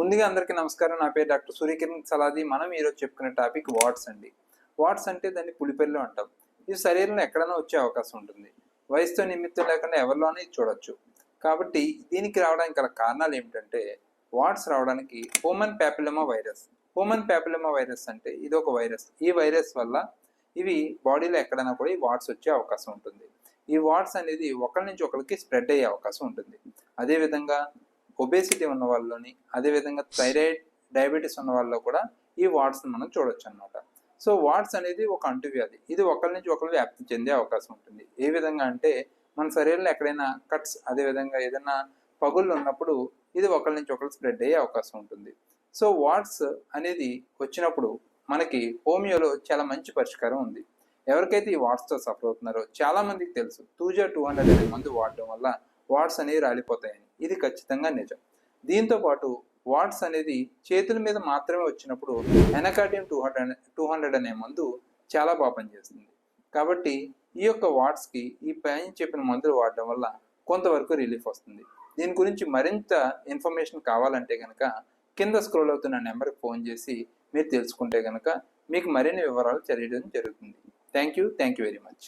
ముందుగా అందరికీ నమస్కారం. నా పేరు డాక్టర్ సూర్యకిరణ్ సలాది మనం ఈరోజు చెప్పుకునే టాపిక్ వాట్స్ అండి. వాట్స్ అంటే దాన్ని పులిపెల్లు అంటాం. ఇది శరీరంలో ఎక్కడైనా వచ్చే అవకాశం ఉంటుంది. వయసుతో నిమిత్తం లేకుండా ఎవరిలోనే చూడొచ్చు. కాబట్టి దీనికి రావడానికి గల కారణాలు ఏమిటంటే వాట్స్ రావడానికి human papilloma virus. Human papilloma virus అంటే ఇది ఒక వైరస్. ఈ వైరస్ వల్ల ఇవి బాడీలో ఎక్కడైనా కూడా ఈ వాట్స్ వచ్చే అవకాశం ఉంటుంది. ఈ వాట్స్ అనేది ఒకరి నుంచి ఒకరికి స్ప్రెడ్ అయ్యే అవకాశం ఉంటుంది. అదేవిధంగా ఒబేసిటీ ఉన్న వాళ్ళలోని అదేవిధంగా థైరాయిడ్ డయాబెటీస్ ఉన్న వాళ్ళలో కూడా ఈ వాట్స్ మనం చూడొచ్చు అనమాట సో వాట్స్ అనేది ఒక అంటువ్యాధి. ఇది ఒకరి నుంచి ఒకరు వ్యాప్తి చెందే అవకాశం ఉంటుంది. ఏ విధంగా అంటే మన శరీరంలో ఎక్కడైనా కట్స్ అదేవిధంగా ఏదైనా పగుళ్ళు ఉన్నప్పుడు ఇది ఒకరి నుంచి ఒకరు స్ప్రెడ్ అయ్యే అవకాశం ఉంటుంది. సో వాట్స్ అనేది వచ్చినప్పుడు మనకి హోమియోలో చాలా మంచి పరిష్కారం ఉంది. ఎవరికైతే ఈ వాట్స్తో సఫర్ అవుతున్నారో చాలా మందికి తెలుసు. టూజా టూ హండ్రెడ్ మంది వాడడం వల్ల వాట్స్ అనేవి రాలిపోతాయి ఇది ఖచ్చితంగా నిజం. దీంతో పాటు వాట్స్ అనేది చేతుల మీద మాత్రమే వచ్చినప్పుడు ఎనకాడియం టూ హండ్రెడ్ టూ హండ్రెడ్ అనే మందు చాలా పాపం పనిచేస్తుంది. కాబట్టి ఈ యొక్క వాట్స్కి ఈ పైన చెప్పిన మందులు వాడడం వల్ల కొంతవరకు రిలీఫ్ వస్తుంది. దీని గురించి మరింత ఇన్ఫర్మేషన్ కావాలంటే కనుక కింద స్క్రోల్ అవుతున్న నెంబర్కి ఫోన్ చేసి మీరు తెలుసుకుంటే కనుక మీకు మరిన్ని వివరాలు తెలియడం జరుగుతుంది. Thank you. Thank you very much.